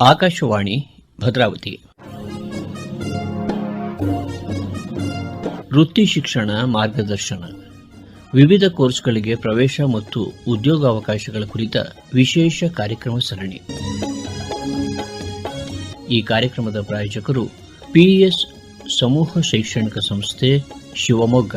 ಆಕಾಶವಾಣಿ, ಭದ್ರಾವತಿ. ವೃತ್ತಿ ಶಿಕ್ಷಣ ಮಾರ್ಗದರ್ಶನ. ವಿವಿಧ ಕೋರ್ಸ್ಗಳಿಗೆ ಪ್ರವೇಶ ಮತ್ತು ಉದ್ಯೋಗಾವಕಾಶಗಳ ಕುರಿತ ವಿಶೇಷ ಕಾರ್ಯಕ್ರಮ ಸರಣಿ. ಈ ಕಾರ್ಯಕ್ರಮದ ಪ್ರಾಯೋಜಕರು ಪಿಎಸ್ ಸಮೂಹ ಶೈಕ್ಷಣಿಕ ಸಂಸ್ಥೆ ಶಿವಮೊಗ್ಗ.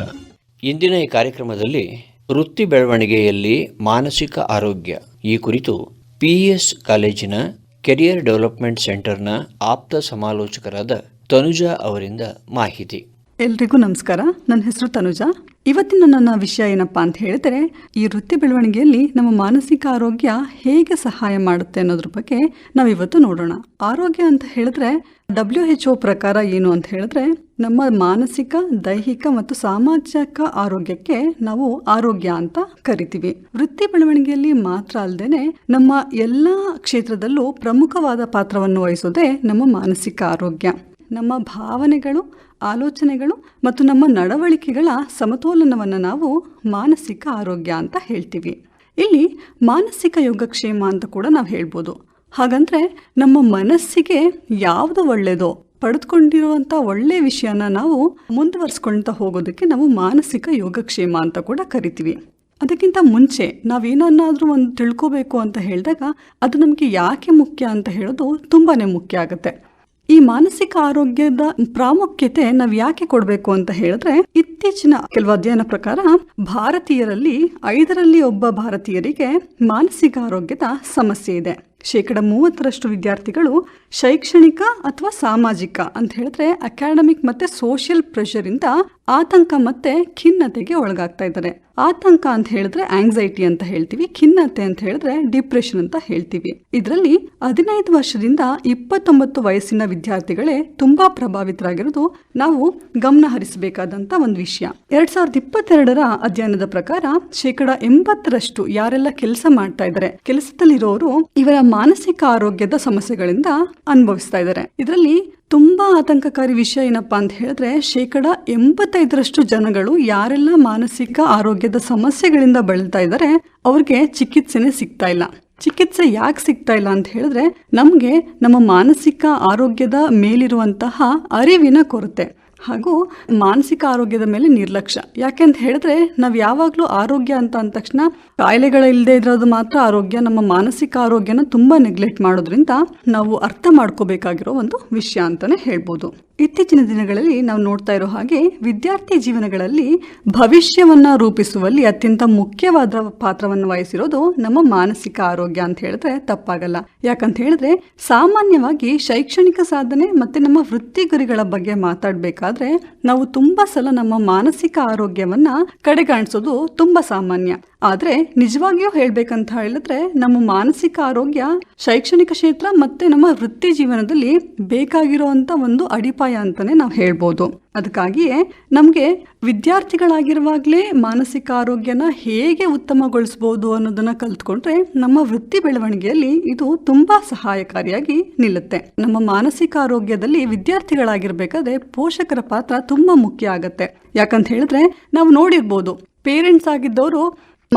ಇಂದಿನ ಈ ಕಾರ್ಯಕ್ರಮದಲ್ಲಿ ವೃತ್ತಿ ಬೆಳವಣಿಗೆಯಲ್ಲಿ ಮಾನಸಿಕ ಆರೋಗ್ಯ ಈ ಕುರಿತು ಪಿಇಎಸ್ ಕಾಲೇಜಿನ ಕೆರಿಯರ್ ಡೆವಲಪ್ಮೆಂಟ್ ಸೆಂಟರ್ನ ಆಪ್ತ ಸಮಾಲೋಚಕರಾದ ತನುಜಾ ಅವರಿಂದ ಮಾಹಿತಿ. ಎಲ್ರಿಗೂ ನಮಸ್ಕಾರ. ನನ್ನ ಹೆಸರು ತನುಜಾ. ಇವತ್ತಿನ ನನ್ನ ವಿಷಯ ಏನಪ್ಪ ಅಂತ ಹೇಳಿದರೆ, ಈ ವೃತ್ತಿ ಬೆಳವಣಿಗೆಯಲ್ಲಿ ನಮ್ಮ ಮಾನಸಿಕ ಆರೋಗ್ಯ ಹೇಗೆ ಸಹಾಯ ಮಾಡುತ್ತೆ ಅನ್ನೋದ್ರ ಬಗ್ಗೆ ನಾವು ಇವತ್ತು ನೋಡೋಣ. ಆರೋಗ್ಯ ಅಂತ ಹೇಳಿದ್ರೆ ಡಬ್ಲ್ಯೂ ಎಚ್ ಒ ಪ್ರಕಾರ ಏನು ಅಂತ ಹೇಳಿದ್ರೆ, ನಮ್ಮ ಮಾನಸಿಕ, ದೈಹಿಕ ಮತ್ತು ಸಾಮಾಜಿಕ ಆರೋಗ್ಯಕ್ಕೆ ನಾವು ಆರೋಗ್ಯ ಅಂತ ಕರಿತೀವಿ. ವೃತ್ತಿ ಬೆಳವಣಿಗೆಯಲ್ಲಿ ಮಾತ್ರ ಅಲ್ಲದೇನೆ ನಮ್ಮ ಎಲ್ಲ ಕ್ಷೇತ್ರದಲ್ಲೂ ಪ್ರಮುಖವಾದ ಪಾತ್ರವನ್ನು ವಹಿಸೋದೇ ನಮ್ಮ ಮಾನಸಿಕ ಆರೋಗ್ಯ. ನಮ್ಮ ಭಾವನೆಗಳು, ಆಲೋಚನೆಗಳು ಮತ್ತು ನಮ್ಮ ನಡವಳಿಕೆಗಳ ಸಮತೋಲನವನ್ನು ನಾವು ಮಾನಸಿಕ ಆರೋಗ್ಯ ಅಂತ ಹೇಳ್ತೀವಿ. ಇಲ್ಲಿ ಮಾನಸಿಕ ಯೋಗಕ್ಷೇಮ ಅಂತ ಕೂಡ ನಾವು ಹೇಳ್ಬೋದು. ಹಾಗಂದ್ರೆ ನಮ್ಮ ಮನಸ್ಸಿಗೆ ಯಾವುದು ಒಳ್ಳೆಯದೋ ಪಡೆದುಕೊಂಡಿರುವಂಥ ಒಳ್ಳೆಯ ವಿಷಯನ ನಾವು ಮುಂದುವರಿಸ್ಕೊಳ್ತಾ ಹೋಗೋದಕ್ಕೆ ನಾವು ಮಾನಸಿಕ ಯೋಗಕ್ಷೇಮ ಅಂತ ಕೂಡ ಕರಿತೀವಿ. ಅದಕ್ಕಿಂತ ಮುಂಚೆ ನಾವೇನನ್ನಾದರೂ ಒಂದು ತಿಳ್ಕೋಬೇಕು ಅಂತ ಹೇಳಿದಾಗ ಅದು ನಮಗೆ ಯಾಕೆ ಮುಖ್ಯ ಅಂತ ಹೇಳೋದು ತುಂಬಾ ಮುಖ್ಯ ಆಗುತ್ತೆ. ಈ ಮಾನಸಿಕ ಆರೋಗ್ಯದ ಪ್ರಾಮುಖ್ಯತೆ ನಾವು ಯಾಕೆ ಕೊಡಬೇಕು ಅಂತ ಹೇಳಿದ್ರೆ, ಇತ್ತೀಚಿನ ಕೆಲವು ಅಧ್ಯಯನ ಪ್ರಕಾರ ಭಾರತೀಯರಲ್ಲಿ ಐದರಲ್ಲಿ ಒಬ್ಬ ಭಾರತೀಯರಿಗೆ ಮಾನಸಿಕ ಆರೋಗ್ಯದ ಸಮಸ್ಯೆ ಇದೆ. ಶೇಕಡ ಮೂವತ್ತರಷ್ಟು ವಿದ್ಯಾರ್ಥಿಗಳು ಶೈಕ್ಷಣಿಕ ಅಥವಾ ಸಾಮಾಜಿಕ ಅಂತ ಹೇಳಿದ್ರೆ ಅಕಾಡೆಮಿಕ್ ಮತ್ತೆ ಸೋಷಿಯಲ್ ಪ್ರೆಷರಿಂದ ಆತಂಕ ಮತ್ತೆ ಖಿನ್ನತೆಗೆ ಒಳಗಾಗ್ತಾ ಇದ್ದಾರೆ. ಆತಂಕ ಅಂತ ಹೇಳಿದ್ರೆ ಆಂಗ್ಸೈಟಿ ಅಂತ ಹೇಳ್ತೀವಿ, ಖಿನ್ನತೆ ಅಂತ ಹೇಳಿದ್ರೆ ಡಿಪ್ರೆಷನ್ ಅಂತ ಹೇಳ್ತೀವಿ. ಇದರಲ್ಲಿ ಹದಿನೈದು ವರ್ಷದಿಂದ ಇಪ್ಪತ್ತೊಂಬತ್ತು ವಯಸ್ಸಿನ ವಿದ್ಯಾರ್ಥಿಗಳೇ ತುಂಬಾ ಪ್ರಭಾವಿತರಾಗಿರೋದು ನಾವು ಗಮನ ಹರಿಸಬೇಕಾದಂತ ಒಂದು ವಿಷಯ. ಎರಡ್ ಸಾವಿರದ ಇಪ್ಪತ್ತೆರಡರ ಅಧ್ಯಯನದ ಪ್ರಕಾರ ಶೇಕಡ ಎಂಬತ್ತರಷ್ಟು ಯಾರೆಲ್ಲ ಕೆಲಸ ಮಾಡ್ತಾ ಇದ್ದಾರೆ, ಕೆಲಸದಲ್ಲಿರೋರು ಇವರ ಮಾನಸಿಕ ಆರೋಗ್ಯದ ಸಮಸ್ಯೆಗಳಿಂದ ಅನುಭವಿಸ್ತಾ ಇದ್ದಾರೆ. ಇದರಲ್ಲಿ ತುಂಬಾ ಆತಂಕಕಾರಿ ವಿಷಯ ಏನಪ್ಪ ಅಂತ ಹೇಳಿದ್ರೆ, ಶೇಕಡ ಎಂಬತ್ತೈದರಷ್ಟು ಜನಗಳು ಯಾರೆಲ್ಲ ಮಾನಸಿಕ ಆರೋಗ್ಯದ ಸಮಸ್ಯೆಗಳಿಂದ ಬಳಲ್ತಾ ಇದ್ದಾರೆ, ಅವ್ರಿಗೆ ಚಿಕಿತ್ಸೆನೇ ಸಿಗ್ತಾ ಇಲ್ಲ. ಚಿಕಿತ್ಸೆ ಯಾಕೆ ಸಿಗ್ತಾ ಇಲ್ಲ ಅಂತ ಹೇಳಿದ್ರೆ, ನಮಗೆ ನಮ್ಮ ಮಾನಸಿಕ ಆರೋಗ್ಯದ ಮೇಲಿರುವಂತಹ ಅರಿವಿನ ಕೊರತೆ. ಹಾಗೂ ಮಾನಸಿಕ ಆರೋಗ್ಯದ ಮೇಲೆ ನಿರ್ಲಕ್ಷ್ಯ. ಯಾಕೆ ಅಂತ ಹೇಳಿದ್ರೆ, ನಾವು ಯಾವಾಗಲೂ ಆರೋಗ್ಯ ಅಂತ ಅಂದ ತಕ್ಷಣ ಕಾಯಿಲೆಗಳಿಲ್ಲದೆ ಇರೋದು ಮಾತ್ರ ಆರೋಗ್ಯ, ನಮ್ಮ ಮಾನಸಿಕ ಆರೋಗ್ಯನ ತುಂಬ ನೆಗ್ಲೆಕ್ಟ್ ಮಾಡೋದ್ರಿಂದ ನಾವು ಅರ್ಥ ಮಾಡ್ಕೋಬೇಕಾಗಿರೋ ಒಂದು ವಿಷಯ ಅಂತಾನೆ ಹೇಳ್ಬೋದು. ಇತ್ತೀಚಿನ ದಿನಗಳಲ್ಲಿ ನಾವು ನೋಡ್ತಾ ಇರೋ ಹಾಗೆ ವಿದ್ಯಾರ್ಥಿ ಜೀವನಗಳಲ್ಲಿ ಭವಿಷ್ಯವನ್ನ ರೂಪಿಸುವಲ್ಲಿ ಅತ್ಯಂತ ಮುಖ್ಯವಾದ ಪಾತ್ರವನ್ನು ವಹಿಸಿರೋದು ನಮ್ಮ ಮಾನಸಿಕ ಆರೋಗ್ಯ ಅಂತ ಹೇಳಿದ್ರೆ ತಪ್ಪಾಗಲ್ಲ. ಯಾಕಂತ ಹೇಳಿದ್ರೆ ಸಾಮಾನ್ಯವಾಗಿ ಶೈಕ್ಷಣಿಕ ಸಾಧನೆ ಮತ್ತೆ ನಮ್ಮ ವೃತ್ತಿ ಗುರಿಗಳ ಬಗ್ಗೆ ಮಾತಾಡಬೇಕಾದ್ರೆ ನಾವು ತುಂಬಾ ಸಲ ನಮ್ಮ ಮಾನಸಿಕ ಆರೋಗ್ಯವನ್ನ ಕಡೆಗಾಣಿಸೋದು ತುಂಬಾ ಸಾಮಾನ್ಯ. ಆದ್ರೆ ನಿಜವಾಗಿಯೂ ಹೇಳಬೇಕಂತ ಹೇಳಿದ್ರೆ ನಮ್ಮ ಮಾನಸಿಕ ಆರೋಗ್ಯ, ಶೈಕ್ಷಣಿಕ ಕ್ಷೇತ್ರ ಮತ್ತೆ ನಮ್ಮ ವೃತ್ತಿ ಜೀವನದಲ್ಲಿ ಬೇಕಾಗಿರುವಂತ ಒಂದು ಅಡಿಪಾಯ ಅಂತಾನೆ ನಾವು ಹೇಳ್ಬೋದು. ಅದಕ್ಕಾಗಿಯೇ ನಮಗೆ ವಿದ್ಯಾರ್ಥಿಗಳಾಗಿರುವಾಗಲೇ ಮಾನಸಿಕ ಆರೋಗ್ಯನ ಹೇಗೆ ಉತ್ತಮಗೊಳಿಸಬಹುದು ಅನ್ನೋದನ್ನ ಕಲ್ತ್ಕೊಂಡ್ರೆ ನಮ್ಮ ವೃತ್ತಿ ಬೆಳವಣಿಗೆಯಲ್ಲಿ ಇದು ತುಂಬಾ ಸಹಾಯಕಾರಿಯಾಗಿ ನಿಲ್ಲುತ್ತೆ. ನಮ್ಮ ಮಾನಸಿಕ ಆರೋಗ್ಯದಲ್ಲಿ ವಿದ್ಯಾರ್ಥಿಗಳಾಗಿರ್ಬೇಕಾದ್ರೆ ಪೋಷಕರ ಪಾತ್ರ ತುಂಬಾ ಮುಖ್ಯ ಆಗತ್ತೆ. ಯಾಕಂತ ಹೇಳಿದ್ರೆ ನಾವು ನೋಡಿರ್ಬೋದು, ಪೇರೆಂಟ್ಸ್ ಆಗಿದ್ದವರು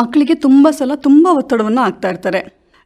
ಮಕ್ಕಳಿಗೆ ತುಂಬ ಸಲ ತುಂಬ ಒತ್ತಡವನ್ನು ಆಗ್ತಾ ಇರ್ತಾರೆ.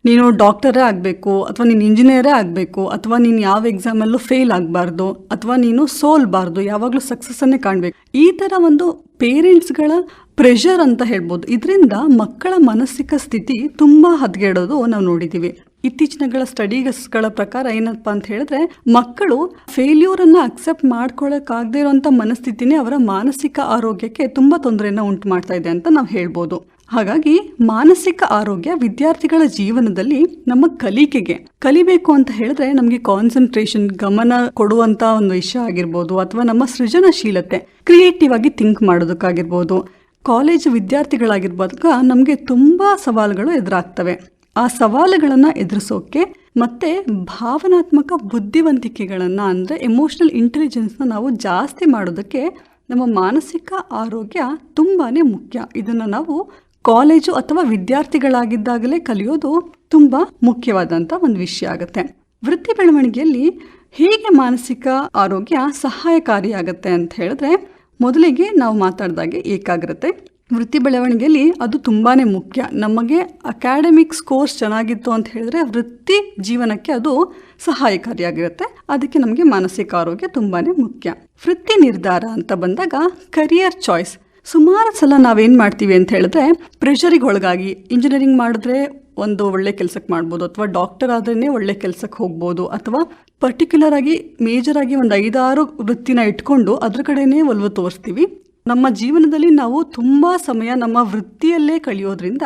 ನೀನು ಡಾಕ್ಟರೇ ಆಗಬೇಕು, ಅಥವಾ ನೀನು ಇಂಜಿನಿಯರೇ ಆಗಬೇಕು, ಅಥವಾ ನೀನು ಯಾವ ಎಕ್ಸಾಮಲ್ಲೂ ಫೇಲ್ ಆಗಬಾರ್ದು, ಅಥವಾ ನೀನು ಸೋಲ್ಬಾರ್ದು, ಯಾವಾಗಲೂ ಸಕ್ಸಸ್ಸನ್ನೇ ಕಾಣಬೇಕು. ಈ ಥರ ಒಂದು ಪೇರೆಂಟ್ಸ್ಗಳ ಪ್ರೆಷರ್ ಅಂತ ಹೇಳ್ಬೋದು. ಇದರಿಂದ ಮಕ್ಕಳ ಮಾನಸಿಕ ಸ್ಥಿತಿ ತುಂಬ ಹದಗೆಡೋದು ನಾವು ನೋಡಿದ್ದೀವಿ ಇತ್ತೀಚಿನಗಳ ಸ್ಟಡೀಸ್ಗಳ ಪ್ರಕಾರ ಏನಪ್ಪಾ ಅಂತ ಹೇಳಿದ್ರೆ, ಮಕ್ಕಳು ಫೇಲ್ಯೂರ್ ಅನ್ನ ಅಕ್ಸೆಪ್ಟ್ ಮಾಡ್ಕೊಳ್ಳೋಕ್ಕಾಗದೇ ಇರುವಂತ ಮನಸ್ಥಿತಿನೇ ಅವರ ಮಾನಸಿಕ ಆರೋಗ್ಯಕ್ಕೆ ತುಂಬಾ ತೊಂದರೆಯನ್ನು ಉಂಟು ಮಾಡ್ತಾ ಇದೆ ಅಂತ ನಾವು ಹೇಳ್ಬೋದು. ಹಾಗಾಗಿ ಮಾನಸಿಕ ಆರೋಗ್ಯ ವಿದ್ಯಾರ್ಥಿಗಳ ಜೀವನದಲ್ಲಿ ನಮ್ಮ ಕಲಿಕೆಗೆ ಕಲಿಬೇಕು ಅಂತ ಹೇಳಿದ್ರೆ ನಮಗೆ ಕಾನ್ಸಂಟ್ರೇಷನ್ ಗಮನ ಕೊಡುವಂತ ಒಂದು ವಿಷಯ ಆಗಿರ್ಬೋದು ಅಥವಾ ನಮ್ಮ ಸೃಜನಶೀಲತೆ ಕ್ರಿಯೇಟಿವ್ ಆಗಿ ಥಿಂಕ್ ಮಾಡೋದಕ್ಕಾಗಿರ್ಬೋದು ಕಾಲೇಜು ವಿದ್ಯಾರ್ಥಿಗಳಾಗಿರ್ಬೋದು ನಮಗೆ ತುಂಬ ಸವಾಲುಗಳು ಎದುರಾಗ್ತವೆ. ಆ ಸವಾಲುಗಳನ್ನು ಎದುರಿಸೋಕೆ ಮತ್ತೆ ಭಾವನಾತ್ಮಕ ಬುದ್ಧಿವಂತಿಕೆಗಳನ್ನು ಅಂದರೆ ಎಮೋಷನಲ್ ಇಂಟೆಲಿಜೆನ್ಸ್ನ ನಾವು ಜಾಸ್ತಿ ಮಾಡೋದಕ್ಕೆ ನಮ್ಮ ಮಾನಸಿಕ ಆರೋಗ್ಯ ತುಂಬಾ ಮುಖ್ಯ. ಇದನ್ನು ನಾವು ಕಾಲೇಜು ಅಥವಾ ವಿದ್ಯಾರ್ಥಿಗಳಾಗಿದ್ದಾಗಲೇ ಕಲಿಯೋದು ತುಂಬ ಮುಖ್ಯವಾದಂಥ ಒಂದು ವಿಷಯ ಆಗುತ್ತೆ. ವೃತ್ತಿ ಬೆಳವಣಿಗೆಯಲ್ಲಿ ಹೇಗೆ ಮಾನಸಿಕ ಆರೋಗ್ಯ ಸಹಾಯಕಾರಿಯಾಗತ್ತೆ ಅಂತ ಹೇಳಿದ್ರೆ ಮೊದಲಿಗೆ ನಾವು ಮಾತಾಡಿದಾಗೆ ಏಕಾಗ್ರತೆ. ವೃತ್ತಿ ಬೆಳವಣಿಗೆಯಲ್ಲಿ ಅದು ತುಂಬಾ ಮುಖ್ಯ. ನಮಗೆ ಅಕಾಡೆಮಿಕ್ಸ್ ಕೋರ್ಸ್ ಚೆನ್ನಾಗಿತ್ತು ಅಂತ ಹೇಳಿದ್ರೆ ವೃತ್ತಿ ಜೀವನಕ್ಕೆ ಅದು ಸಹಾಯಕಾರಿಯಾಗಿರುತ್ತೆ. ಅದಕ್ಕೆ ನಮಗೆ ಮಾನಸಿಕ ಆರೋಗ್ಯ ತುಂಬಾ ಮುಖ್ಯ. ವೃತ್ತಿ ನಿರ್ಧಾರ ಅಂತ ಬಂದಾಗ ಕರಿಯರ್ ಚಾಯ್ಸ್ ಸುಮಾರು ಸಲ ನಾವೇನು ಮಾಡ್ತೀವಿ ಅಂತ ಹೇಳಿದ್ರೆ ಪ್ರೆಷರಿಗೆ ಒಳಗಾಗಿ ಇಂಜಿನಿಯರಿಂಗ್ ಮಾಡಿದ್ರೆ ಒಂದು ಒಳ್ಳೆ ಕೆಲಸಕ್ಕೆ ಮಾಡ್ಬೋದು, ಅಥವಾ ಡಾಕ್ಟರ್ ಆದ್ರೇ ಒಳ್ಳೆ ಕೆಲಸಕ್ಕೆ ಹೋಗ್ಬೋದು, ಅಥವಾ ಪರ್ಟಿಕ್ಯುಲರ್ ಆಗಿ ಮೇಜರ್ ಆಗಿ ಒಂದು ಐದಾರು ವೃತ್ತಿನ ಇಟ್ಕೊಂಡು ಅದ್ರ ಕಡೆನೇ ಒಲವು ತೋರಿಸ್ತೀವಿ. ನಮ್ಮ ಜೀವನದಲ್ಲಿ ನಾವು ತುಂಬಾ ಸಮಯ ನಮ್ಮ ವೃತ್ತಿಯಲ್ಲೇ ಕಳೆಯೋದ್ರಿಂದ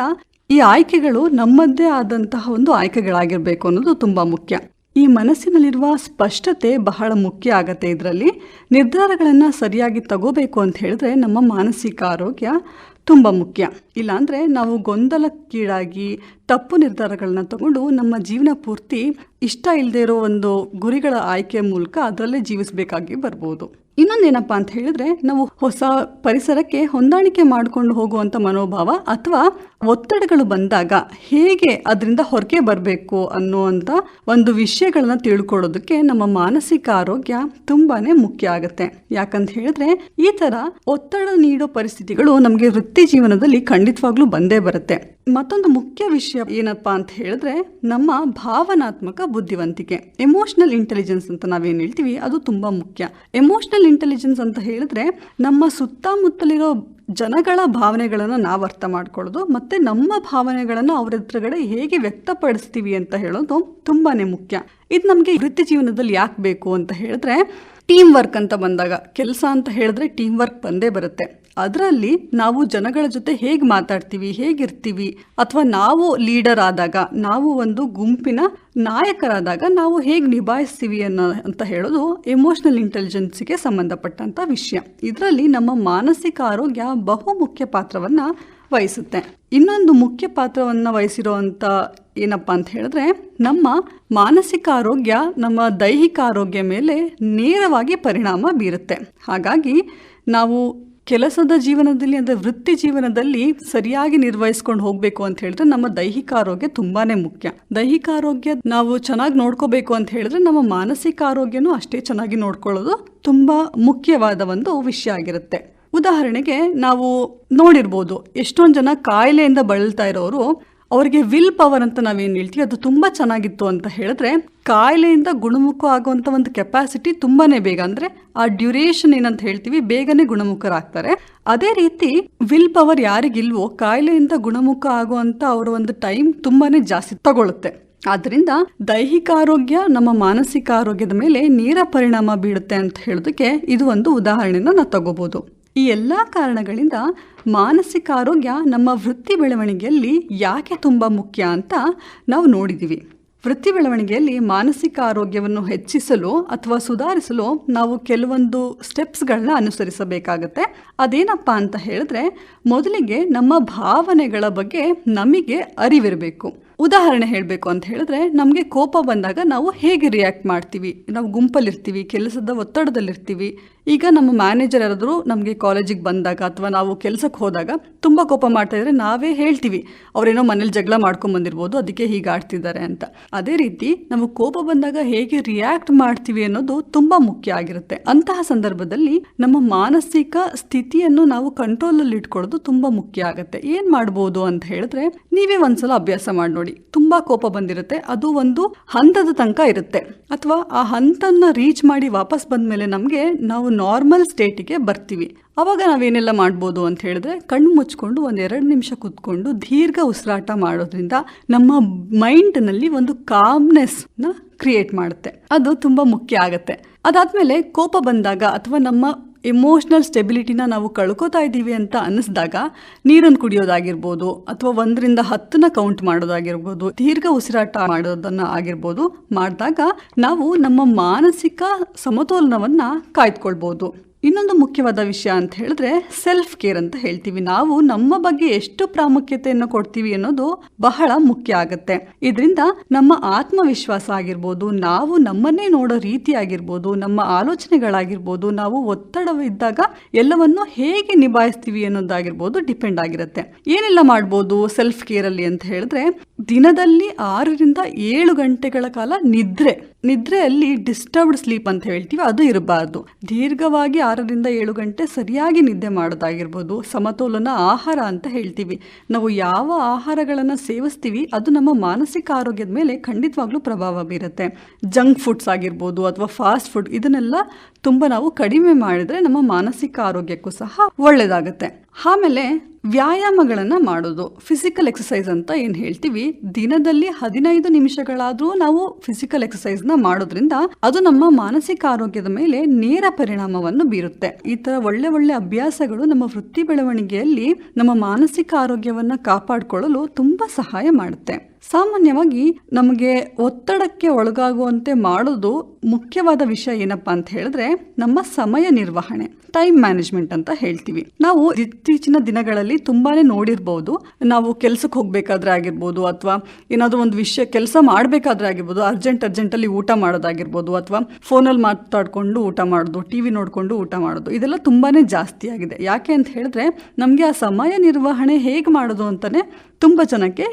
ಈ ಆಯ್ಕೆಗಳು ನಮ್ಮದೇ ಆದಂತಹ ಒಂದು ಆಯ್ಕೆಗಳಾಗಿರ್ಬೇಕು ಅನ್ನೋದು ತುಂಬಾ ಮುಖ್ಯ. ಈ ಮನಸ್ಸಿನಲ್ಲಿರುವ ಸ್ಪಷ್ಟತೆ ಬಹಳ ಮುಖ್ಯ ಆಗತ್ತೆ ಇದರಲ್ಲಿ. ನಿರ್ಧಾರಗಳನ್ನು ಸರಿಯಾಗಿ ತಗೋಬೇಕು ಅಂತ ಹೇಳಿದ್ರೆ ನಮ್ಮ ಮಾನಸಿಕ ಆರೋಗ್ಯ ತುಂಬ ಮುಖ್ಯ. ಇಲ್ಲಾಂದರೆ ನಾವು ಗೊಂದಲಕ್ಕೀಡಾಗಿ ತಪ್ಪು ನಿರ್ಧಾರಗಳನ್ನ ತಗೊಂಡು ನಮ್ಮ ಜೀವನ ಪೂರ್ತಿ ಇಷ್ಟ ಇಲ್ಲದೆ ಇರೋ ಒಂದು ಗುರಿಗಳ ಆಯ್ಕೆ ಮೂಲಕ ಅದರಲ್ಲೇ ಜೀವಿಸಬೇಕಾಗಿ ಬರ್ಬೋದು. ಏನಪ್ಪಾ ಅಂತ ಹೇಳಿದ್ರೆ, ನಾವು ಹೊಸ ಪರಿಸರಕ್ಕೆ ಹೊಂದಾಣಿಕೆ ಮಾಡಿಕೊಂಡು ಹೋಗುವಂಥ ಮನೋಭಾವ ಅಥವಾ ಒತ್ತಡಗಳು ಬಂದಾಗ ಹೇಗೆ ಅದರಿಂದ ಹೊರಗೆ ಬರಬೇಕು ಅನ್ನುವಂಥ ಒಂದು ವಿಷಯಗಳನ್ನ ತಿಳ್ಕೊಳ್ಳೋದಕ್ಕೆ ನಮ್ಮ ಮಾನಸಿಕ ಆರೋಗ್ಯ ತುಂಬಾನೇ ಮುಖ್ಯ ಆಗುತ್ತೆ. ಯಾಕಂತ ಹೇಳಿದ್ರೆ, ಈ ತರ ಒತ್ತಡ ನೀಡೋ ಪರಿಸ್ಥಿತಿಗಳು ನಮಗೆ ವೃತ್ತಿ ಜೀವನದಲ್ಲಿ ಖಂಡಿತವಾಗ್ಲೂ ಬಂದೇ ಬರುತ್ತೆ. ಮತ್ತೊಂದು ಮುಖ್ಯ ವಿಷಯ ಏನಪ್ಪಾ ಅಂತ ಹೇಳಿದ್ರೆ ನಮ್ಮ ಭಾವನಾತ್ಮಕ ಬುದ್ಧಿವಂತಿಕೆ ಎಮೋಷನಲ್ ಇಂಟೆಲಿಜೆನ್ಸ್ ಅಂತ ನಾವೇನು ಹೇಳ್ತೀವಿ, ಅದು ತುಂಬಾ ಮುಖ್ಯ. ಎಮೋಷನಲ್ ಇಂಟೆಲಿಜೆನ್ಸ್ ಅಂತ ಹೇಳಿದ್ರೆ ನಮ್ಮ ಸುತ್ತಮುತ್ತಲಿರೋ ಜನಗಳ ಭಾವನೆಗಳನ್ನು ನಾವು ಅರ್ಥ ಮಾಡ್ಕೊಳ್ಳೋದು, ಮತ್ತು ನಮ್ಮ ಭಾವನೆಗಳನ್ನು ಅವ್ರ ಎದುರುಗಡೆ ಹೇಗೆ ವ್ಯಕ್ತಪಡಿಸ್ತೀವಿ ಅಂತ ಹೇಳೋದು ತುಂಬಾ ಮುಖ್ಯ. ಇದು ನಮಗೆ ವೃತ್ತಿ ಜೀವನದಲ್ಲಿ ಯಾಕೆ ಬೇಕು ಅಂತ ಹೇಳಿದ್ರೆ ಟೀಮ್ ವರ್ಕ್ ಅಂತ ಬಂದಾಗ. ಕೆಲಸ ಅಂತ ಹೇಳಿದ್ರೆ ಟೀಮ್ ವರ್ಕ್ ಬಂದೇ ಬರುತ್ತೆ. ಅದರಲ್ಲಿ ನಾವು ಜನಗಳ ಜೊತೆ ಹೇಗೆ ಮಾತಾಡ್ತೀವಿ, ಹೇಗಿರ್ತೀವಿ, ಅಥವಾ ನಾವು ಲೀಡರ್ ಆದಾಗ, ನಾವು ಒಂದು ಗುಂಪಿನ ನಾಯಕರಾದಾಗ ನಾವು ಹೇಗೆ ನಿಭಾಯಿಸ್ತೀವಿ ಅನ್ನೋ ಅಂತ ಹೇಳೋದು ಎಮೋಷನಲ್ ಇಂಟೆಲಿಜೆನ್ಸಿಗೆ ಸಂಬಂಧಪಟ್ಟಂಥ ವಿಷಯ. ಇದರಲ್ಲಿ ನಮ್ಮ ಮಾನಸಿಕ ಆರೋಗ್ಯ ಬಹು ಮುಖ್ಯ ಪಾತ್ರವನ್ನು ವಹಿಸುತ್ತೆ. ಇನ್ನೊಂದು ಮುಖ್ಯ ಪಾತ್ರವನ್ನು ವಹಿಸಿರುವಂಥ ಏನಪ್ಪ ಅಂತ ಹೇಳಿದ್ರೆ, ನಮ್ಮ ಮಾನಸಿಕ ಆರೋಗ್ಯ ನಮ್ಮ ದೈಹಿಕ ಆರೋಗ್ಯ ಮೇಲೆ ನೇರವಾಗಿ ಪರಿಣಾಮ ಬೀರುತ್ತೆ. ಹಾಗಾಗಿ ನಾವು ಕೆಲಸದ ಜೀವನದಲ್ಲಿ ಅಂದರೆ ವೃತ್ತಿ ಜೀವನದಲ್ಲಿ ಸರಿಯಾಗಿ ನಿರ್ವಹಿಸ್ಕೊಂಡು ಹೋಗಬೇಕು ಅಂತ ಹೇಳಿದ್ರೆ ನಮ್ಮ ದೈಹಿಕ ಆರೋಗ್ಯ ತುಂಬಾನೇ ಮುಖ್ಯ. ದೈಹಿಕ ಆರೋಗ್ಯ ನಾವು ಚೆನ್ನಾಗಿ ನೋಡ್ಕೋಬೇಕು ಅಂತ ಹೇಳಿದ್ರೆ ನಮ್ಮ ಮಾನಸಿಕ ಆರೋಗ್ಯನೂ ಅಷ್ಟೇ ಚೆನ್ನಾಗಿ ನೋಡ್ಕೊಳ್ಳೋದು ತುಂಬ ಮುಖ್ಯವಾದ ಒಂದು ವಿಷಯ ಆಗಿರುತ್ತೆ. ಉದಾಹರಣೆಗೆ ನಾವು ನೋಡಿರ್ಬೋದು ಎಷ್ಟೊಂದು ಜನ ಕಾಯಿಲೆಯಿಂದ ಬಳಲ್ತಾ ಇರೋರು ಅವರಿಗೆ ವಿಲ್ ಪವರ್ ಅಂತ ನಾವೇನು ಹೇಳ್ತೀವಿ, ಅದು ತುಂಬ ಚೆನ್ನಾಗಿತ್ತು ಅಂತ ಹೇಳಿದ್ರೆ, ಕಾಯಿಲೆಯಿಂದ ಗುಣಮುಖ ಆಗುವಂಥ ಒಂದು ಕೆಪಾಸಿಟಿ ತುಂಬಾನೇ ಬೇಗ. ಅಂದರೆ ಆ ಡ್ಯೂರೇಷನ್ ಏನಂತ ಹೇಳ್ತೀವಿ, ಬೇಗನೆ ಗುಣಮುಖರಾಗ್ತಾರೆ. ಅದೇ ರೀತಿ ವಿಲ್ ಪವರ್ ಯಾರಿಗಿಲ್ವೋ, ಕಾಯಿಲೆಯಿಂದ ಗುಣಮುಖ ಆಗುವಂಥ ಅವರ ಒಂದು ಟೈಮ್ ತುಂಬಾನೇ ಜಾಸ್ತಿ ತಗೊಳುತ್ತೆ. ಆದ್ದರಿಂದ ದೈಹಿಕ ಆರೋಗ್ಯ, ನಮ್ಮ ಮಾನಸಿಕ ಆರೋಗ್ಯದ ಮೇಲೆ ನೇರ ಪರಿಣಾಮ ಬೀಳುತ್ತೆ ಅಂತ ಹೇಳೋದಕ್ಕೆ ಇದು ಒಂದು ಉದಾಹರಣೆಯನ್ನು ನಾವು ತಗೋಬಹುದು ಈ ಎಲ್ಲ ಕಾರಣಗಳಿಂದ ಮಾನಸಿಕ ಆರೋಗ್ಯ ನಮ್ಮ ವೃತ್ತಿ ಬೆಳವಣಿಗೆಯಲ್ಲಿ ಯಾಕೆ ತುಂಬ ಮುಖ್ಯ ಅಂತ ನಾವು ನೋಡಿದ್ದೀವಿ ವೃತ್ತಿ ಬೆಳವಣಿಗೆಯಲ್ಲಿ ಮಾನಸಿಕ ಆರೋಗ್ಯವನ್ನು ಹೆಚ್ಚಿಸಲು ಅಥವಾ ಸುಧಾರಿಸಲು ನಾವು ಕೆಲವೊಂದು ಸ್ಟೆಪ್ಸ್ಗಳನ್ನ ಅನುಸರಿಸಬೇಕಾಗತ್ತೆ. ಅದೇನಪ್ಪ ಅಂತ ಹೇಳಿದ್ರೆ, ಮೊದಲಿಗೆ ನಮ್ಮ ಭಾವನೆಗಳ ಬಗ್ಗೆ ನಮಗೆ ಅರಿವಿರಬೇಕು. ಉದಾಹರಣೆ ಹೇಳಬೇಕು ಅಂತ ಹೇಳಿದ್ರೆ, ನಮಗೆ ಕೋಪ ಬಂದಾಗ ನಾವು ಹೇಗೆ ರಿಯಾಕ್ಟ್ ಮಾಡ್ತೀವಿ? ನಾವು ಗುಂಪಲ್ಲಿರ್ತೀವಿ, ಕೆಲಸದ ಒತ್ತಡದಲ್ಲಿರ್ತೀವಿ ಈಗ ನಮ್ಮ ಮ್ಯಾನೇಜರ್ ಯಾರಾದರೂ ನಮಗೆ ಕಾಲೇಜಿಗೆ ಬಂದಾಗ ಅಥವಾ ನಾವು ಕೆಲಸಕ್ಕೆ ಹೋದಾಗ ತುಂಬ ಕೋಪ ಮಾಡ್ತಾ ಇದ್ರೆ ನಾವೇ ಹೇಳ್ತೀವಿ, ಅವರೇನೋ ಮನೇಲಿ ಜಗಳ ಮಾಡ್ಕೊಂಬಂದಿರ್ಬೋದು ಅದಕ್ಕೆ ಹೀಗೆ ಆಡ್ತಿದ್ದಾರೆ ಅಂತ. ಅದೇ ರೀತಿ ನಾವು ಕೋಪ ಬಂದಾಗ ಹೇಗೆ ರಿಯಾಕ್ಟ್ ಮಾಡ್ತೀವಿ ಅನ್ನೋದು ತುಂಬ ಮುಖ್ಯ ಆಗಿರುತ್ತೆ. ಅಂತಹ ಸಂದರ್ಭದಲ್ಲಿ ನಮ್ಮ ಮಾನಸಿಕ ಸ್ಥಿತಿಯನ್ನು ನಾವು ಕಂಟ್ರೋಲಲ್ಲಿ ಇಟ್ಕೊಳ್ಳೋದು ತುಂಬ ಮುಖ್ಯ ಆಗುತ್ತೆ. ಏನು ಮಾಡ್ಬೋದು ಅಂತ ಹೇಳಿದ್ರೆ ನೀವೇ ಒಂದ್ಸಲ ಅಭ್ಯಾಸ ಮಾಡಿ ನೋಡಿ. ತುಂಬ ಕೋಪ ಬಂದಿರುತ್ತೆ, ಅದು ಒಂದು ಹಂತದ ತನಕ ಇರುತ್ತೆ. ಅಥವಾ ಆ ಹಂತನ ರೀಚ್ ಮಾಡಿ ವಾಪಸ್ ಬಂದಮೇಲೆ ನಮಗೆ ನಾವು ನಾರ್ಮಲ್ ಸ್ಟೇಟಿಗೆ ಬರ್ತೀವಿ. ಅವಾಗ ನಾವೇನೆಲ್ಲ ಮಾಡ್ಬೋದು ಅಂತ ಹೇಳಿದ್ರೆ ಕಣ್ಣು ಮುಚ್ಕೊಂಡು ಒಂದು ಎರಡು ನಿಮಿಷ ಕೂತ್ಕೊಂಡು ದೀರ್ಘ ಉಸಿರಾಟ ಮಾಡೋದ್ರಿಂದ ನಮ್ಮ ಮೈಂಡ್ನಲ್ಲಿ ಒಂದು ಕಾಮ್ನೆಸ್ನ ಕ್ರಿಯೇಟ್ ಮಾಡುತ್ತೆ. ಅದು ತುಂಬ ಮುಖ್ಯ ಆಗುತ್ತೆ. ಅದಾದಮೇಲೆ ಕೋಪ ಬಂದಾಗ ಅಥವಾ ನಮ್ಮ ಎಮೋಷ್ನಲ್ ಸ್ಟೆಬಿಲಿಟಿನ ನಾವು ಕಳ್ಕೊತಾ ಇದ್ದೀವಿ ಅಂತ ಅನ್ನಿಸ್ದಾಗ ನೀರನ್ನು ಕುಡಿಯೋದಾಗಿರ್ಬೋದು ಅಥವಾ ಒಂದರಿಂದ ಹತ್ತನ್ನ ಕೌಂಟ್ ಮಾಡೋದಾಗಿರ್ಬೋದು, ದೀರ್ಘ ಉಸಿರಾಟ ಮಾಡೋದನ್ನ ಆಗಿರ್ಬೋದು, ಮಾಡಿದಾಗ ನಾವು ನಮ್ಮ ಮಾನಸಿಕ ಸಮತೋಲನವನ್ನು ಕಾಯ್ದುಕೊಳ್ಬೋದು. ಇನ್ನೊಂದು ಮುಖ್ಯವಾದ ವಿಷಯ ಅಂತ ಹೇಳಿದ್ರೆ ಸೆಲ್ಫ್ ಕೇರ್ ಅಂತ ಹೇಳ್ತೀವಿ. ನಾವು ನಮ್ಮ ಬಗ್ಗೆ ಎಷ್ಟು ಪ್ರಾಮುಖ್ಯತೆಯನ್ನು ಕೊಡ್ತೀವಿ ಅನ್ನೋದು ಬಹಳ ಮುಖ್ಯ ಆಗುತ್ತೆ. ಇದರಿಂದ ನಮ್ಮ ಆತ್ಮವಿಶ್ವಾಸ ಆಗಿರ್ಬೋದು, ನಾವು ನಮ್ಮನ್ನೇ ನೋಡೋ ರೀತಿ ಆಗಿರ್ಬೋದು, ನಮ್ಮ ಆಲೋಚನೆಗಳಾಗಿರ್ಬೋದು, ನಾವು ಒತ್ತಡವಿದ್ದಾಗ ಎಲ್ಲವನ್ನು ಹೇಗೆ ನಿಭಾಯಿಸ್ತೀವಿ ಅನ್ನೋದಾಗಿರ್ಬೋದು ಡಿಪೆಂಡ್ ಆಗಿರುತ್ತೆ. ಏನೆಲ್ಲ ಮಾಡ್ಬೋದು ಸೆಲ್ಫ್ ಕೇರಲ್ಲಿ ಅಂತ ಹೇಳಿದ್ರೆ ದಿನದಲ್ಲಿ ಆರರಿಂದ ಏಳು ಗಂಟೆಗಳ ಕಾಲ ನಿದ್ರೆ. ನಿದ್ರೆಯಲ್ಲಿ ಡಿಸ್ಟರ್ಬ್ಡ್ ಸ್ಲೀಪ್ ಅಂತ ಹೇಳ್ತೀವಿ, ಅದು ಇರಬಾರ್ದು. ದೀರ್ಘವಾಗಿ ಆರರಿಂದ ಏಳು ಗಂಟೆ ಸರಿಯಾಗಿ ನಿದ್ದೆ ಮಾಡೋದಾಗಿರ್ಬೋದು, ಸಮತೋಲನ ಆಹಾರ ಅಂತ ಹೇಳ್ತೀವಿ. ನಾವು ಯಾವ ಆಹಾರಗಳನ್ನು ಸೇವಿಸ್ತೀವಿ, ಅದು ನಮ್ಮ ಮಾನಸಿಕ ಆರೋಗ್ಯದ ಮೇಲೆ ಖಂಡಿತವಾಗ್ಲೂ ಪ್ರಭಾವ ಬೀರುತ್ತೆ. ಜಂಕ್ ಫುಡ್ಸ್ ಆಗಿರ್ಬೋದು ಅಥವಾ ಫಾಸ್ಟ್ ಫುಡ್, ಇದನ್ನೆಲ್ಲ ತುಂಬ ನಾವು ಕಡಿಮೆ ಮಾಡಿದರೆ ನಮ್ಮ ಮಾನಸಿಕ ಆರೋಗ್ಯಕ್ಕೂ ಸಹ ಒಳ್ಳೆಯದಾಗುತ್ತೆ ಆಮೇಲೆ ವ್ಯಾಯಾಮಗಳನ್ನು ಮಾಡೋದು ಫಿಸಿಕಲ್ ಎಕ್ಸಸೈಸ್ ಅಂತ ಏನು ಹೇಳ್ತೀವಿ? ದಿನದಲ್ಲಿ ಹದಿನೈದು ನಿಮಿಷಗಳಾದರೂ ನಾವು ಫಿಸಿಕಲ್ ಎಕ್ಸಸೈಸ್ನ ಮಾಡೋದ್ರಿಂದ ಅದು ನಮ್ಮ ಮಾನಸಿಕ ಆರೋಗ್ಯದ ಮೇಲೆ ನೇರ ಪರಿಣಾಮವನ್ನು ಬೀರುತ್ತೆ. ಈ ಥರ ಒಳ್ಳೆ ಒಳ್ಳೆ ಅಭ್ಯಾಸಗಳು ನಮ್ಮ ವೃತ್ತಿ ಬೆಳವಣಿಗೆಯಲ್ಲಿ ನಮ್ಮ ಮಾನಸಿಕ ಆರೋಗ್ಯವನ್ನು ಕಾಪಾಡಿಕೊಳ್ಳಲು ತುಂಬ ಸಹಾಯ ಮಾಡುತ್ತೆ. ಸಾಮಾನ್ಯವಾಗಿ ನಮಗೆ ಒತ್ತಡಕ್ಕೆ ಒಳಗಾಗುವಂತೆ ಮಾಡೋದು ಮುಖ್ಯವಾದ ವಿಷಯ ಏನಪ್ಪ ಅಂತ ಹೇಳಿದ್ರೆ ನಮ್ಮ ಸಮಯ ನಿರ್ವಹಣೆ ಟೈಮ್ ಮ್ಯಾನೇಜ್ಮೆಂಟ್ ಅಂತ ಹೇಳ್ತೀವಿ. ನಾವು ಇತ್ತೀಚಿನ ದಿನಗಳಲ್ಲಿ ತುಂಬಾನೇ ನೋಡಿರ್ಬೋದು, ನಾವು ಕೆಲಸಕ್ಕೆ ಹೋಗ್ಬೇಕಾದ್ರೆ ಆಗಿರ್ಬೋದು ಅಥವಾ ಏನಾದರೂ ಒಂದು ವಿಷಯ ಕೆಲಸ ಮಾಡಬೇಕಾದ್ರೆ ಆಗಿರ್ಬೋದು ಅರ್ಜೆಂಟ್ ಅರ್ಜೆಂಟಲ್ಲಿ ಊಟ ಮಾಡೋದಾಗಿರ್ಬೋದು ಅಥವಾ ಫೋನಲ್ಲಿ ಮಾತಾಡಿಕೊಂಡು ಊಟ ಮಾಡೋದು, ಟಿ ವಿ ನೋಡಿಕೊಂಡು ಊಟ ಮಾಡೋದು, ಇದೆಲ್ಲ ತುಂಬಾನೇ ಜಾಸ್ತಿ ಆಗಿದೆ. ಯಾಕೆ ಅಂತ ಹೇಳಿದ್ರೆ ನಮಗೆ ಆ ಸಮಯ ನಿರ್ವಹಣೆ ಹೇಗೆ ಮಾಡೋದು ಅಂತಲೇ ತುಂಬ ಜನಕ್ಕೆ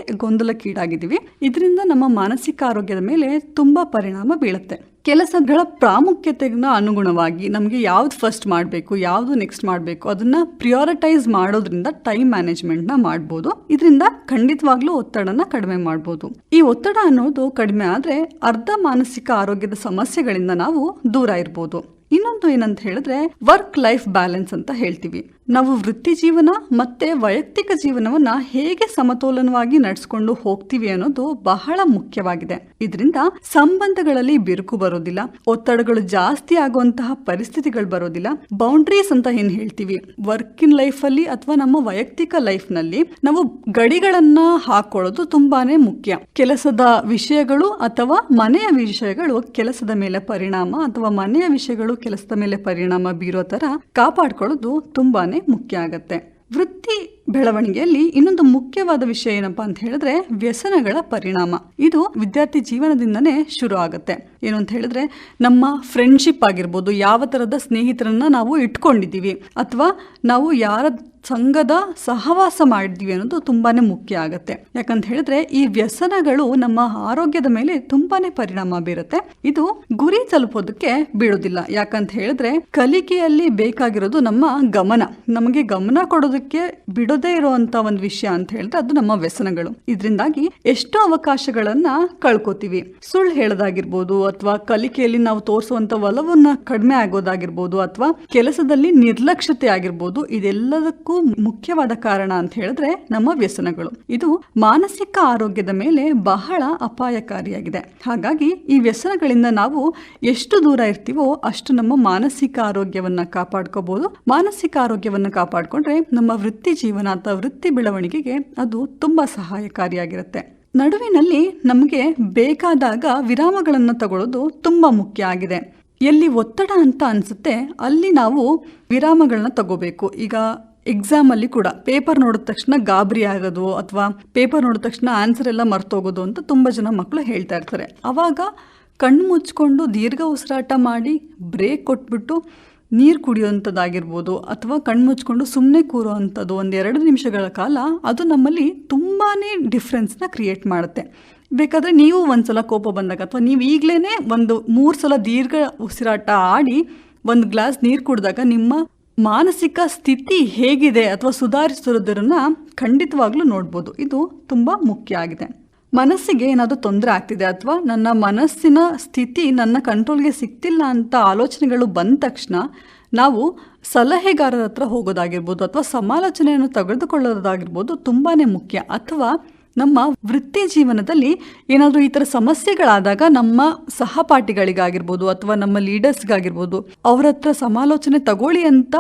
ಗೊಂದಲಕ್ಕೀಡಾಗಿದ್ದೀವಿ ಇದರಿಂದ ನಮ್ಮ ಮಾನಸಿಕ ಆರೋಗ್ಯದ ಮೇಲೆ ತುಂಬ ಪರಿಣಾಮ ಬೀಳುತ್ತೆ. ಕೆಲಸಗಳ ಪ್ರಾಮುಖ್ಯತೆನ ಅನುಗುಣವಾಗಿ ನಮಗೆ ಯಾವ್ದು ಫಸ್ಟ್ ಮಾಡಬೇಕು, ಯಾವುದು ನೆಕ್ಸ್ಟ್ ಮಾಡಬೇಕು ಅದನ್ನ ಪ್ರಿಯೋರಿಟೈಸ್ ಮಾಡೋದ್ರಿಂದ ಟೈಮ್ ಮ್ಯಾನೇಜ್ಮೆಂಟ್ನ ಮಾಡ್ಬೋದು. ಇದರಿಂದ ಖಂಡಿತವಾಗ್ಲೂ ಒತ್ತಡನ ಕಡಿಮೆ ಮಾಡ್ಬೋದು. ಈ ಒತ್ತಡ ಅನ್ನೋದು ಕಡಿಮೆ ಆದರೆ ಅರ್ಧ ಮಾನಸಿಕ ಆರೋಗ್ಯದ ಸಮಸ್ಯೆಗಳಿಂದ ನಾವು ದೂರ ಇರ್ಬೋದು. ಇನ್ನೊಂದು ಏನಂತ ಹೇಳಿದ್ರೆ ವರ್ಕ್ ಲೈಫ್ ಬ್ಯಾಲೆನ್ಸ್ ಅಂತ ಹೇಳ್ತೀವಿ. ನಾವು ವೃತ್ತಿ ಜೀವನ ಮತ್ತೆ ವೈಯಕ್ತಿಕ ಜೀವನವನ್ನ ಹೇಗೆ ಸಮತೋಲನವಾಗಿ ನಡೆಸ್ಕೊಂಡು ಹೋಗ್ತೀವಿ ಅನ್ನೋದು ಬಹಳ ಮುಖ್ಯವಾಗಿದೆ. ಇದರಿಂದ ಸಂಬಂಧಗಳಲ್ಲಿ ಬಿರುಕು ಬರೋದಿಲ್ಲ, ಒತ್ತಡಗಳು ಜಾಸ್ತಿ ಆಗುವಂತಹ ಪರಿಸ್ಥಿತಿಗಳು ಬರೋದಿಲ್ಲ. ಬೌಂಡ್ರೀಸ್ ಅಂತ ಏನ್ ಹೇಳ್ತೀವಿ? ವರ್ಕ್ ಇನ್ ಲೈಫ್ ಅಲ್ಲಿ ಅಥವಾ ನಮ್ಮ ವೈಯಕ್ತಿಕ ಲೈಫ್ನಲ್ಲಿ ನಾವು ಗಡಿಗಳನ್ನ ಹಾಕೊಳ್ಳೋದು ತುಂಬಾನೇ ಮುಖ್ಯ. ಕೆಲಸದ ವಿಷಯಗಳು ಅಥವಾ ಮನೆಯ ವಿಷಯಗಳು ಕೆಲಸದ ಮೇಲೆ ಪರಿಣಾಮ ಅಥವಾ ಮನೆಯ ವಿಷಯಗಳು ಕೆಲಸದ ಮೇಲೆ ಪರಿಣಾಮ ಬೀರೋ ತರ ಕಾಪಾಡ್ಕೊಳ್ಳೋದು ತುಂಬಾನೇ ಮುಖ್ಯ ಆಗತ್ತೆ. ವೃತ್ತಿ ಬೆಳವಣಿಗೆಯಲ್ಲಿ ಇನ್ನೊಂದು ಮುಖ್ಯವಾದ ವಿಷಯ ಏನಪ್ಪಾ ಅಂತ ಹೇಳಿದ್ರೆ ವ್ಯಸನಗಳ ಪರಿಣಾಮ. ಇದು ವಿದ್ಯಾರ್ಥಿ ಜೀವನದಿಂದನೇ ಶುರು ಆಗುತ್ತೆ. ಏನು ಅಂತ ಹೇಳಿದ್ರೆ, ನಮ್ಮ ಫ್ರೆಂಡ್ಶಿಪ್ ಆಗಿರ್ಬೋದು, ಯಾವ ಥರದ ಸ್ನೇಹಿತರನ್ನ ನಾವು ಇಟ್ಕೊಂಡಿದ್ದೀವಿ ಅಥವಾ ನಾವು ಯಾರ ಸಂಘದ ಸಹವಾಸ ಮಾಡಿದ್ವಿ ಅನ್ನೋದು ತುಂಬಾನೇ ಮುಖ್ಯ ಆಗುತ್ತೆ. ಯಾಕಂತ ಹೇಳಿದ್ರೆ, ಈ ವ್ಯಸನಗಳು ನಮ್ಮ ಆರೋಗ್ಯದ ಮೇಲೆ ತುಂಬಾನೇ ಪರಿಣಾಮ ಬೀರುತ್ತೆ. ಇದು ಗುರಿ ತಲುಪೋದಕ್ಕೆ ಬಿಡೋದಿಲ್ಲ ಯಾಕಂತ ಹೇಳಿದ್ರೆ, ಕಲಿಕೆಯಲ್ಲಿ ಬೇಕಾಗಿರೋದು ನಮ್ಮ ಗಮನ. ನಮಗೆ ಗಮನ ಕೊಡೋದಕ್ಕೆ ಬಿಡೋದೇ ಇರುವಂತ ಒಂದು ವಿಷಯ ಅಂತ ಹೇಳಿದ್ರೆ, ಅದು ನಮ್ಮ ವ್ಯಸನಗಳು. ಇದರಿಂದಾಗಿ ಎಷ್ಟೋ ಅವಕಾಶಗಳನ್ನ ಕಳ್ಕೊತೀವಿ. ಸುಳ್ಳು ಹೇಳೋದಾಗಿರ್ಬೋದು ಅಥವಾ ಕಲಿಕೆಯಲ್ಲಿ ನಾವು ತೋರಿಸುವಂತ ಒಲವನ್ನ ಕಡಿಮೆ ಆಗೋದಾಗಿರ್ಬೋದು ಅಥವಾ ಕೆಲಸದಲ್ಲಿ ನಿರ್ಲಕ್ಷ್ಯತೆ ಆಗಿರ್ಬೋದು, ಇದೆಲ್ಲದಕ್ಕೂ ಮುಖ್ಯವಾದ ಕಾರಣ ಅಂತ ಹೇಳಿದ್ರೆ ನಮ್ಮ ವ್ಯಸನಗಳು. ಇದು ಮಾನಸಿಕ ಆರೋಗ್ಯದ ಮೇಲೆ ಬಹಳ ಅಪಾಯಕಾರಿಯಾಗಿದೆ. ಹಾಗಾಗಿ ಈ ವ್ಯಸನಗಳಿಂದ ನಾವು ಎಷ್ಟು ದೂರ ಇರ್ತೀವೋ ಅಷ್ಟು ನಮ್ಮ ಮಾನಸಿಕ ಆರೋಗ್ಯವನ್ನ ಕಾಪಾಡ್ಕೋಬಹುದು ಮಾನಸಿಕ ಆರೋಗ್ಯವನ್ನು ಕಾಪಾಡಿಕೊಂಡ್ರೆ ನಮ್ಮ ವೃತ್ತಿ ಜೀವನ ಅಥವಾ ವೃತ್ತಿ ಬೆಳವಣಿಗೆಗೆ ಅದು ತುಂಬಾ ಸಹಾಯಕಾರಿಯಾಗಿರುತ್ತೆ. ನಡುವಿನಲ್ಲಿ ನಮಗೆ ಬೇಕಾದಾಗ ವಿರಾಮಗಳನ್ನು ತಗೊಳ್ಳೋದು ತುಂಬ ಮುಖ್ಯ ಆಗಿದೆ. ಎಲ್ಲಿ ಒತ್ತಡ ಅಂತ ಅನಿಸುತ್ತೆ, ಅಲ್ಲಿ ನಾವು ವಿರಾಮಗಳನ್ನ ತಗೋಬೇಕು. ಈಗ ಎಕ್ಸಾಮಲ್ಲಿ ಕೂಡ ಪೇಪರ್ ನೋಡಿದ ತಕ್ಷಣ ಗಾಬರಿ ಆಗೋದು ಅಥವಾ ಪೇಪರ್ ನೋಡಿದ ತಕ್ಷಣ ಆನ್ಸರ್ ಎಲ್ಲ ಮರ್ತೋಗೋದು ಅಂತ ತುಂಬ ಜನ ಮಕ್ಕಳು ಹೇಳ್ತಾ ಇರ್ತಾರೆ. ಅವಾಗ ಕಣ್ಣು ಮುಚ್ಕೊಂಡು ದೀರ್ಘ ಉಸಿರಾಟ ಮಾಡಿ ಬ್ರೇಕ್ ಕೊಟ್ಬಿಟ್ಟು ನೀರು ಕುಡಿಯುವಂಥದ್ದಾಗಿರ್ಬೋದು ಅಥವಾ ಕಣ್ಣು ಸುಮ್ಮನೆ ಸುಮ್ಮನೆ ಒಂದು ಒಂದೆರಡು ನಿಮಿಷಗಳ ಕಾಲ, ಅದು ನಮ್ಮಲ್ಲಿ ತುಂಬಾ ಡಿಫ್ರೆನ್ಸ್ನ ಕ್ರಿಯೇಟ್ ಮಾಡುತ್ತೆ. ಬೇಕಾದರೆ ನೀವು ಒಂದ್ಸಲ ಕೋಪ ಬಂದಾಗ ಅಥವಾ ನೀವು ಈಗಲೇ ಒಂದು ಮೂರು ಸಲ ದೀರ್ಘ ಉಸಿರಾಟ ಆಡಿ ಒಂದು ಗ್ಲಾಸ್ ನೀರು ಕುಡಿದಾಗ ನಿಮ್ಮ ಮಾನಸಿಕ ಸ್ಥಿತಿ ಹೇಗಿದೆ ಅಥವಾ ಸುಧಾರಿಸಿರೋದನ್ನು ಖಂಡಿತವಾಗ್ಲೂ ನೋಡ್ಬೋದು. ಇದು ತುಂಬ ಮುಖ್ಯ ಆಗಿದೆ. ಮನಸ್ಸಿಗೆ ಏನಾದರೂ ತೊಂದರೆ ಆಗ್ತಿದೆ ಅಥವಾ ನನ್ನ ಮನಸ್ಸಿನ ಸ್ಥಿತಿ ನನ್ನ ಕಂಟ್ರೋಲ್ಗೆ ಸಿಗ್ತಿಲ್ಲ ಅಂತ ಆಲೋಚನೆಗಳು ಬಂದ ತಕ್ಷಣ ನಾವು ಸಲಹೆಗಾರರ ಹತ್ರ ಹೋಗೋದಾಗಿರ್ಬೋದು ಅಥವಾ ಸಮಾಲೋಚನೆಯನ್ನು ತೆಗೆದುಕೊಳ್ಳೋದಾಗಿರ್ಬೋದು ತುಂಬಾ ಮುಖ್ಯ. ಅಥವಾ ನಮ್ಮ ವೃತ್ತಿ ಜೀವನದಲ್ಲಿ ಏನಾದರೂ ಈ ಥರ ಸಮಸ್ಯೆಗಳಾದಾಗ ನಮ್ಮ ಸಹಪಾಠಿಗಳಿಗಾಗಿರ್ಬೋದು ಅಥವಾ ನಮ್ಮ ಲೀಡರ್ಸ್ಗಾಗಿರ್ಬೋದು ಅವರ ಹತ್ರ ಸಮಾಲೋಚನೆ ತಗೊಳ್ಳಿ ಅಂತ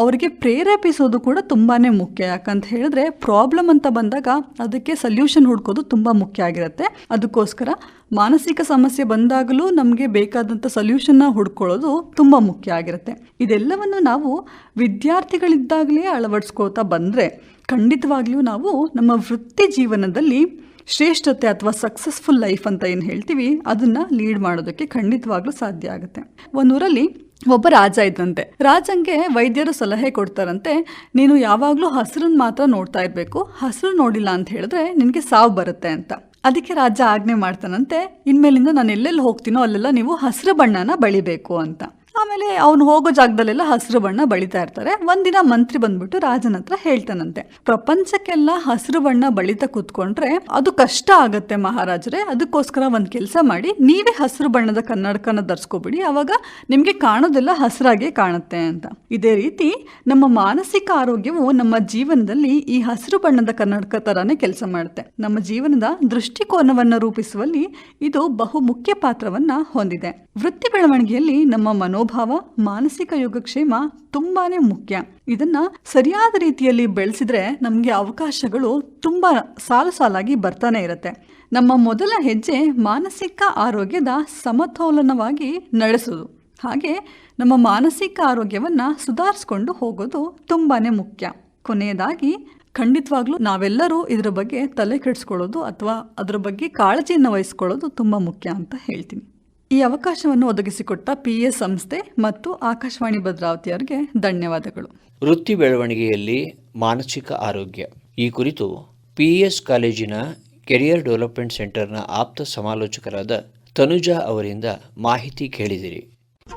ಅವರಿಗೆ ಪ್ರೇರೇಪಿಸೋದು ಕೂಡ ತುಂಬಾ ಮುಖ್ಯ. ಯಾಕಂತ ಹೇಳಿದ್ರೆ ಪ್ರಾಬ್ಲಮ್ ಅಂತ ಬಂದಾಗ ಅದಕ್ಕೆ ಸೊಲ್ಯೂಷನ್ ಹುಡ್ಕೋದು ತುಂಬ ಮುಖ್ಯ ಆಗಿರುತ್ತೆ. ಅದಕ್ಕೋಸ್ಕರ ಮಾನಸಿಕ ಸಮಸ್ಯೆ ಬಂದಾಗಲೂ ನಮಗೆ ಬೇಕಾದಂಥ ಸೊಲ್ಯೂಷನ್ನ ಹುಡ್ಕೊಳ್ಳೋದು ತುಂಬ ಮುಖ್ಯ ಆಗಿರುತ್ತೆ. ಇದೆಲ್ಲವನ್ನು ನಾವು ವಿದ್ಯಾರ್ಥಿಗಳಿದ್ದಾಗಲೇ ಅಳವಡಿಸ್ಕೋತಾ ಬಂದರೆ ಖಂಡಿತವಾಗ್ಲೂ ನಾವು ನಮ್ಮ ವೃತ್ತಿ ಜೀವನದಲ್ಲಿ ಶ್ರೇಷ್ಠತೆ ಅಥವಾ ಸಕ್ಸಸ್ಫುಲ್ ಲೈಫ್ ಅಂತ ಏನು ಹೇಳ್ತೀವಿ, ಅದನ್ನು ಲೀಡ್ ಮಾಡೋದಕ್ಕೆ ಖಂಡಿತವಾಗ್ಲೂ ಸಾಧ್ಯ ಆಗುತ್ತೆ. ಒಂದೂರಲ್ಲಿ ಒಬ್ಬ ರಾಜ ಇದ್ದಂತೆ. ರಾಜಂಗೆ ವೈದ್ಯರು ಸಲಹೆ ಕೊಡ್ತಾರಂತೆ, ನೀನು ಯಾವಾಗಲೂ ಹಸಿರನ್ನ ಮಾತ್ರ ನೋಡ್ತಾ ಇರಬೇಕು, ಹಸಿರು ನೋಡಿಲ್ಲ ಅಂತ ಹೇಳಿದ್ರೆ ನಿನಗೆ ಸಾವು ಬರುತ್ತೆ ಅಂತ. ಅದಕ್ಕೆ ರಾಜ ಆಜ್ಞೆ ಮಾಡ್ತಾನಂತೆ, ಇನ್ಮೇಲಿಂದ ನಾನು ಎಲ್ಲೆಲ್ಲಿ ಹೋಗ್ತೀನೋ ಅಲ್ಲೆಲ್ಲ ನೀವು ಹಸಿರು ಬಣ್ಣನ ಬಳಿಬೇಕು ಅಂತ. ಆಮೇಲೆ ಅವನು ಹೋಗೋ ಜಾಗದಲ್ಲೆಲ್ಲ ಹಸಿರು ಬಣ್ಣ ಬಳಿತಾ ಇರ್ತಾರೆ. ಒಂದಿನ ಮಂತ್ರಿ ಬಂದ್ಬಿಟ್ಟು ರಾಜನ ಹತ್ರ ಹೇಳ್ತಾನಂತೆ. ಪ್ರಪಂಚಕ್ಕೆಲ್ಲ ಹಸಿರು ಬಣ್ಣ ಬಳಿತಾ ಕೂತ್ಕೊಂಡ್ರೆ ಅದು ಕಷ್ಟ ಆಗತ್ತೆ ಮಹಾರಾಜರೇ. ಅದಕ್ಕೋಸ್ಕರ ಒಂದ್ ಕೆಲಸ ಮಾಡಿ, ನೀವೇ ಹಸಿರು ಬಣ್ಣದ ಕನ್ನಡಕನ ಧರಿಸ್ಕೊಬಿಡಿ. ಅವಾಗ ನಿಮ್ಗೆ ಕಾಣೋದೆಲ್ಲ ಹಸಿರಾಗೆ ಕಾಣುತ್ತೆ ಅಂತ. ಇದೇ ರೀತಿ ನಮ್ಮ ಮಾನಸಿಕ ಆರೋಗ್ಯವು ನಮ್ಮ ಜೀವನದಲ್ಲಿ ಈ ಹಸಿರು ಬಣ್ಣದ ಕನ್ನಡಕ ತರಾನೇ ಕೆಲಸ ಮಾಡುತ್ತೆ. ನಮ್ಮ ಜೀವನದ ದೃಷ್ಟಿಕೋನವನ್ನ ರೂಪಿಸುವಲ್ಲಿ ಇದು ಬಹು ಮುಖ್ಯ ಪಾತ್ರವನ್ನ ಹೊಂದಿದೆ. ವೃತ್ತಿ ಬೆಳವಣಿಗೆಯಲ್ಲಿ ನಮ್ಮ ಮನೋಭಾವ, ಮಾನಸಿಕ ಯೋಗಕ್ಷೇಮ ತುಂಬಾನೇ ಮುಖ್ಯ. ಇದನ್ನ ಸರಿಯಾದ ರೀತಿಯಲ್ಲಿ ಬೆಳೆಸಿದ್ರೆ ನಮಗೆ ಅವಕಾಶಗಳು ತುಂಬಾ ಸಾಲು ಸಾಲಾಗಿ ಬರ್ತಾನೆ ಇರುತ್ತೆ. ನಮ್ಮ ಮೊದಲ ಹೆಜ್ಜೆ ಮಾನಸಿಕ ಆರೋಗ್ಯದ ಸಮತೋಲನವಾಗಿ ನಡೆಸೋದು. ಹಾಗೆ ನಮ್ಮ ಮಾನಸಿಕ ಆರೋಗ್ಯವನ್ನ ಸುಧಾರಿಸ್ಕೊಂಡು ಹೋಗೋದು ತುಂಬಾನೇ ಮುಖ್ಯ. ಕೊನೆಯದಾಗಿ, ಖಂಡಿತವಾಗ್ಲೂ ನಾವೆಲ್ಲರೂ ಇದರ ಬಗ್ಗೆ ತಲೆ ಕೆಡಿಸ್ಕೊಳ್ಳೋದು ಅಥವಾ ಅದರ ಬಗ್ಗೆ ಕಾಳಜಿಯನ್ನು ವಹಿಸ್ಕೊಳ್ಳೋದು ತುಂಬ ಮುಖ್ಯ ಅಂತ ಹೇಳ್ತೀನಿ. ಈ ಅವಕಾಶವನ್ನು ಒದಗಿಸಿಕೊಟ್ಟ ಪಿಎಸ್ ಸಂಸ್ಥೆ ಮತ್ತು ಆಕಾಶವಾಣಿ ಭದ್ರಾವತಿಯವರಿಗೆ ಧನ್ಯವಾದಗಳು. ವೃತ್ತಿ ಬೆಳವಣಿಗೆಯಲ್ಲಿ ಮಾನಸಿಕ ಆರೋಗ್ಯ. ಈ ಕುರಿತು ಪಿಎಸ್ ಕಾಲೇಜಿನ ಕೆರಿಯರ್ ಡೆವಲಪ್ಮೆಂಟ್ ಸೆಂಟರ್ನ ಆಪ್ತ ಸಮಾಲೋಚಕರಾದ ತನುಜಾ ಅವರಿಂದ ಮಾಹಿತಿ ಕೇಳಿದಿರಿ.